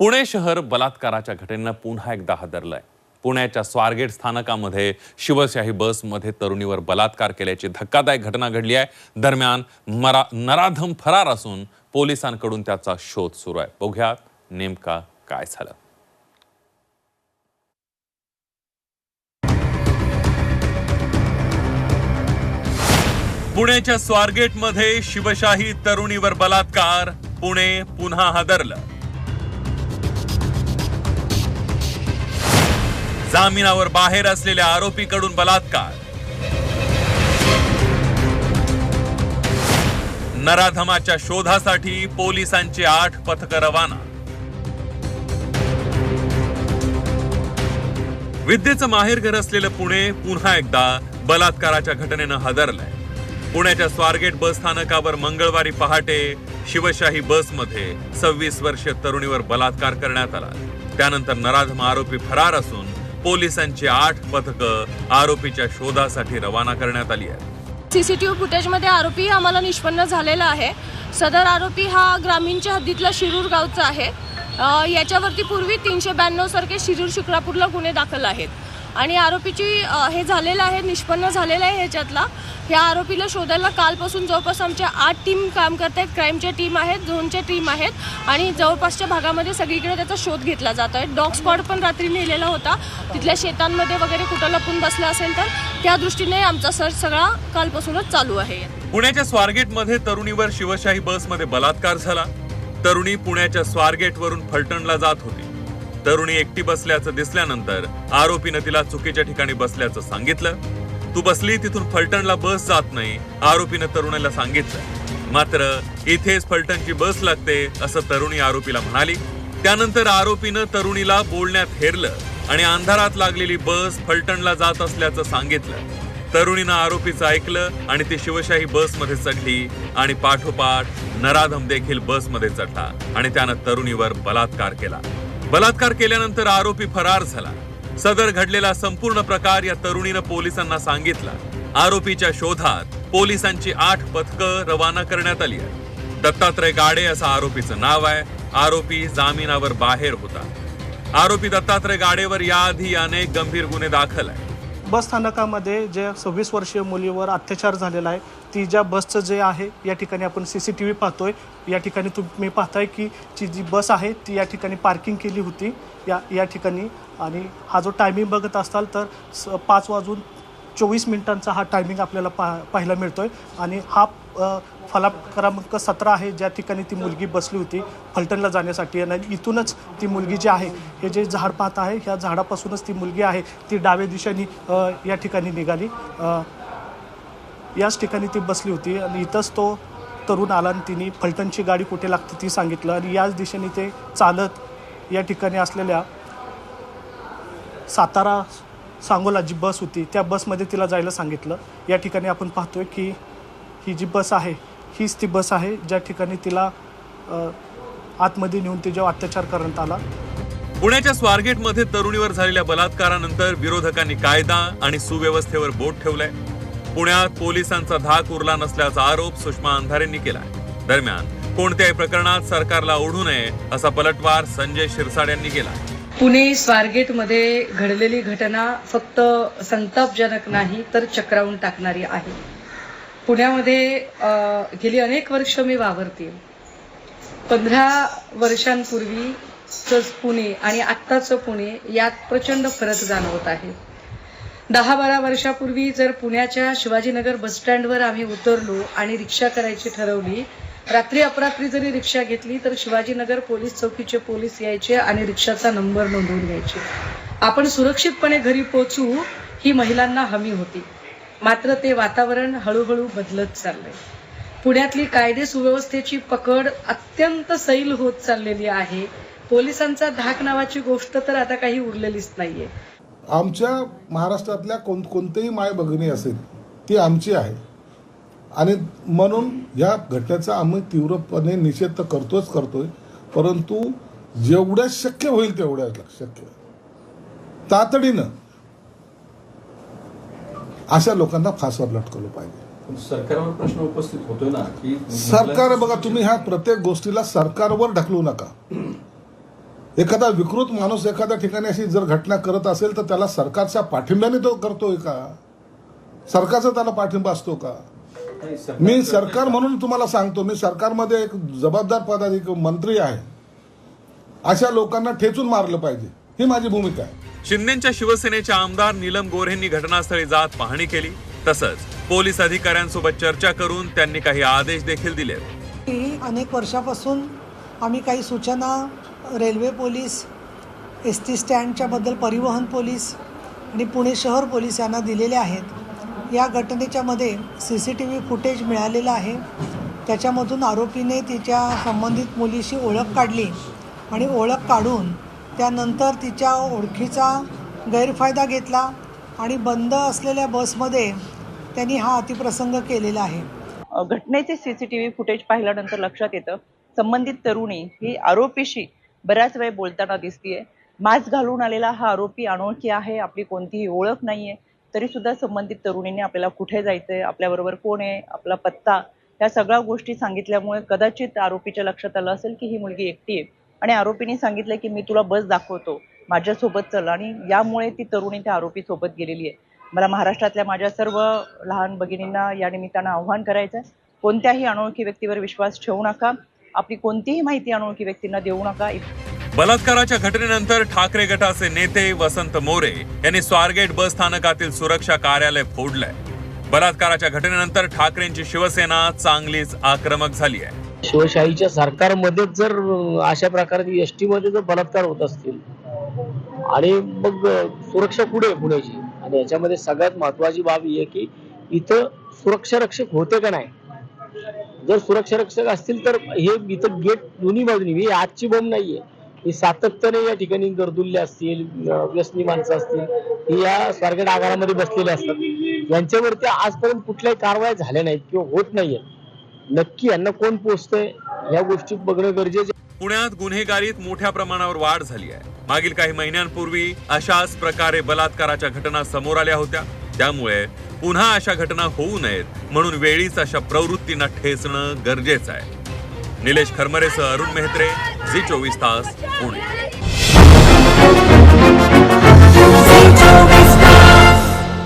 पुणे शहर बलात्काराच्या घटनेनं पुन्हा एकदा हादरलंय. पुण्याच्या स्वारगेट स्थानकामध्ये शिवशाही बसमध्ये तरुणीवर बलात्कार केल्याची धक्कादायक घटना घडली आहे. दरम्यान मरा नराधम फरार असून पोलिसांकडून त्याचा शोध सुरू आहे. बघूयात नेमका काय झालं. पुण्याच्या स्वारगेटमध्ये शिवशाही तरुणीवर बलात्कार. पुणे पुन्हा हादरलं. जामिनावर बाहेर असलेल्या आरोपीकडून बलात्कार. नराधमाच्या शोधासाठी पोलिसांची आठ पथकं रवाना. विद्येचं माहेरघर असलेलं पुणे पुन्हा एकदा बलात्काराच्या घटनेनं हादरलंय. पुण्याच्या स्वारगेट बस स्थानकावर मंगळवारी पहाटे शिवशाही बसमध्ये सव्वीस वर्षीय तरुणीवर बलात्कार करण्यात आला. त्यानंतर नराधम आरोपी फरार असून पोलिसांची आठ पथकं आरोपीच्या शोधासाठी रवाना करण्यात आली आहेत. सीसीटीव्ही फुटेजमध्ये आरोपी आम्हाला निष्पन्न झालेला आहे. सदर आरोपी हा ग्रामीणच्या हद्दीतला शिरूर गावचा आहे. याच्यावरती पूर्वी तीनशे ब्याण्णव सारखे शिरूर शिक्रापूरला गुन्हे दाखल आहेत. आणि आरोपीची हे झालेलं आहे निष्पन्न झालेलं आहे ह्याच्यातला. ह्या आरोपीला शोधायला कालपासून जवळपास आमच्या आठ टीम काम करत आहेत क्राईमच्या टीम आहेत झोनच्या टीम आहेत आणि जवळपासच्या भागामध्ये सगळीकडे त्याचा शोध घेतला जात आहे. डॉग स्पॉट पण रात्री नेलेला होता. तिथल्या शेतांमध्ये वगैरे कुठं लपून बसला असेल तर त्या दृष्टीने आमचा सर्च सगळा कालपासूनच चालू आहे. पुण्याच्या स्वारगेटमध्ये तरुणीवर शिवशाही बसमध्ये बलात्कार झाला. तरुणी पुण्याच्या स्वारगेटवरून फलटणला जात होती. तरुणी एकटी बसल्याचं दिसल्यानंतर आरोपीनं तिला चुकीच्या ठिकाणी बसल्याचं सांगितलं. तू बसली तिथून फलटणला बस जात नाही आरोपीनं तरुणाला सांगितलं. मात्र इथेच फलटणची बस लागते असं तरुणी आरोपीला म्हणाली. त्यानंतर आरोपीनं तरुणीला बोलण्यात हेरलं आणि अंधारात लागलेली बस फलटणला जात असल्याचं सांगितलं. तरुणीनं आरोपीचं ऐकलं आणि ती शिवशाही बसमध्ये चढली आणि पाठोपाठ नराधम देखील बसमध्ये चढला आणि त्यानं तरुणीवर बलात्कार केला. बलात्कार केल्यानंतर आरोपी फरार झाला. सदर घडलेला संपूर्ण प्रकार या तरुणीनं पोलिसांना सांगितला. आरोपीच्या शोधात पोलिसांची आठ पथकं रवाना करण्यात आली आहेत. दत्तात्रय गाडे असं आरोपीचं नाव आहे. आरोपी जामिनावर बाहेर होता. आरोपी दत्तात्रय गाडेवर याआधी अनेक गंभीर गुन्हे दाखल आहेत. बस स्थानकामध्ये जे सव्वीस वर्षीय मुलीवर अत्याचार झालेला आहे ती ज्या बसचं जे आहे या ठिकाणी आपण सी सी टी व्ही पाहतोय. या ठिकाणी तुम्ही पाहताय की ती जी बस आहे ती या ठिकाणी पार्किंग केली होती. या या ठिकाणी. आणि हा जो टायमिंग बघत असाल तर स पाच वाजून चोवीस मिनिटांचा हा टायमिंग आपल्याला पा पाहायला मिळतोय. आणि हा फलाप क्रमांक सतरा आहे. ज्या ठिकाणी ती मुलगी बसली होती फलटणला जाण्यासाठी. आणि इथूनच ती मुलगी जी आहे हे जे झाड पाहत आहे ह्या झाडापासूनच ती मुलगी आहे ती डाव्या दिशेने या ठिकाणी निघाली. याच ठिकाणी ती बसली होती. आणि इथंच तो तरुण आला आणि तिने फलटणची गाडी कुठे लागते ती सांगितलं. आणि याच दिशेने ते चालत या ठिकाणी असलेल्या सातारा सांगोला जी बस होती. त्या बसमध्ये तिला जायला सांगितलं. या ठिकाणी आपण पाहतोय की ही जी बस आहे हीच ती बस आहे ज्या ठिकाणी तिला आतमध्ये नेऊन तिच्यावर अत्याचार करण्यात आला. पुण्याच्या स्वारगेटमध्ये तरुणीवर झालेल्या बलात्कारानंतर विरोधकांनी कायदा आणि सुव्यवस्थेवर बोट ठेवलंय. पुण्यात पोलिसांचा धाक उरला नसल्याचा आरोप सुषमा अंधारेंनी केलाय. दरम्यान कोणत्याही प्रकरणात सरकारला ओढू नये असा पलटवार संजय शिरसाड यांनी केला पुणे स्वारगेटमध्ये घडलेली घटना फक्त संतापजनक नाही तर चक्रावून टाकणारी आहे. पुण्यामध्ये गेली अनेक वर्ष मी वावरते. पंधरा वर्षांपूर्वीचंच पुणे आणि आत्ताचं पुणे यात प्रचंड फरक जाणवत आहे. दहा बारा वर्षापूर्वी जर पुण्याच्या शिवाजीनगर बसस्टँडवर आम्ही उतरलो आणि रिक्षा करायची ठरवली रात्री अपरात्री जरी रिक्षा घेतली तर शिवाजीनगर पोलीस चौकीचे पोलीस यायचे आणि रिक्षाचा नंबर नोंदवून घ्यायचे. आपण सुरक्षितपणे घरी पोचू ही महिलांना हमी होती. मात्र ते वातावरण हळूहळू बदलत चाललंय. पुण्यातली कायदे सुव्यवस्थेची पकड अत्यंत सैल होत चाललेली आहे. पोलिसांचा धाक नावाची गोष्ट तर आता काही उरलेलीच नाहीये. आमच्या महाराष्ट्रातल्या कोण कोणतेही माय भगिनी असेल ती आमची आहे. आणि म्हणून या घटनेचा आम्ही तीव्रपणे निषेध तर करतोच करतोय परंतु जेवढ्या शक्य होईल तेवढ्या शक्य. तातडीनं अशा लोकांना फासावर लटकवलं पाहिजे. सरकारवर प्रश्न उपस्थित होतोय ना की सरकार बघा तुम्ही ह्या प्रत्येक गोष्टीला सरकारवर ढकलू नका. एखादा विकृत माणूस एखाद्या ठिकाणी अशी जर घटना करत असेल तर त्याला सरकारच्या पाठिंब्याने तो करतोय का? सरकारचा त्याला पाठिंबा असतो का? मी सरकार म्हणून तुम्हाला सांगतो मी सरकारमध्ये एक जबाबदार पदाधिकारी मंत्री आहे. अशा लोकांना ठेचून मारलं पाहिजे. ही माझी भूमिका आहे. शिंदेच्या शिवसेनेचे आमदार नीलम गोऱ्हेंनी घटनास्थळी जात पाहणी केली. तसंच पोलीस अधिकाऱ्यांसोबत चर्चा करून त्यांनी काही आदेश देखील दिले. अनेक वर्षापासून आम्ही काही सूचना रेल्वे पोलीस एस टी स्टँडच्याबद्दल परिवहन पोलीस आणि पुणे शहर पोलीस यांना दिलेल्या आहेत. या घटनेच्या मध्ये C C T V footage मिळालेलं आहे. त्याच्यामधून आरोपीने तिच्या संबंधित मुलीशी ओळख काढली आणि ओळख काढून त्यानंतर तिच्या ओळखीचा गैरफायदा घेतला आणि बंद असलेल्या बसमध्ये त्यांनी हा अतिप्रसंग केलेला आहे. अ, घटनेचे सीसीटीव्ही फुटेज पाहिल्यानंतर लक्षात येतं संबंधित तरुणी ही आरोपीशी बऱ्याच वेळ बोलताना दिसतीये. मास्क घालून आलेला हा आरोपी अनोळखी आहे आपली कोणतीही ओळख नाहीये. तरी सुद्धा संबंधित तरुणीने आपल्याला कुठे जायचंय आपल्याबरोबर कोण आहे आपला पत्ता या सगळ्या गोष्टी सांगितल्यामुळे कदाचित आरोपीच्या लक्षात आलं असेल की ही मुलगी एकटी आहे. आणि आरोपीने सांगितलं की मी तुला बस दाखवतो माझ्यासोबत चल. आणि यामुळे ती तरुणी त्या आरोपी सोबत गेलेली आहे. मला महाराष्ट्रातल्या माझ्या सर्व लहान भगिनींना या निमित्तानं आव्हान करायचं आहे कोणत्याही अनोळखी व्यक्तीवर विश्वास ठेवू नका. आपली कोणतीही माहिती अनोळखी व्यक्तींना देऊ नका. बलात्काराच्या घटनेनंतर ठाकरे गटाचे नेते वसंत मोरे यांनी स्वारगेट बस स्थानकातील सुरक्षा कार्यालय फोडलंय. बलात्काराच्या घटनेनंतर ठाकरेंची शिवसेना चांगलीच आक्रमक झाली आहे. शिवशाहीच्या सरकारमध्ये जर अशा प्रकारे एसमध्ये जर बलात्कार होत असतील आणि मग सुरक्षा कुठे पुण्याची? आणि याच्यामध्ये सगळ्यात महत्वाची बाब ही आहे की इथं सुरक्षा रक्षक होते का नाही? जर सुरक्षा रक्षक असतील तर हे इथं गेट दोन्ही बाजूनी ही आजची बॉम्ब नाहीये. ही सातत्याने या ठिकाणी गर्दुल्ले असतील व्यसनी माणसं असतील ही या स्वारगेट आगारामध्ये बसलेले असतात. यांच्यावरती आजपर्यंत कुठल्याही कारवाया झाल्या नाहीत किंवा होत नाहीये नक्की यांना कोण पोचतंय या गोष्टी बघणं गरजेचं पुण्यात गुन्हेगारीत मोठ्या प्रमाणावर वाढ झाली आहे. मागील काही महिन्यांपूर्वी अशाच प्रकारे बलात्काराच्या घटना समोर आल्या होत्या. त्यामुळे पुन्हा अशा घटना होऊ नयेत म्हणून वेळीच अशा प्रवृत्तींना ठेचणं गरजेचं आहे. निलेश खरमरेसह अरुण मेहत्रे झी चोवीस तास पुणे.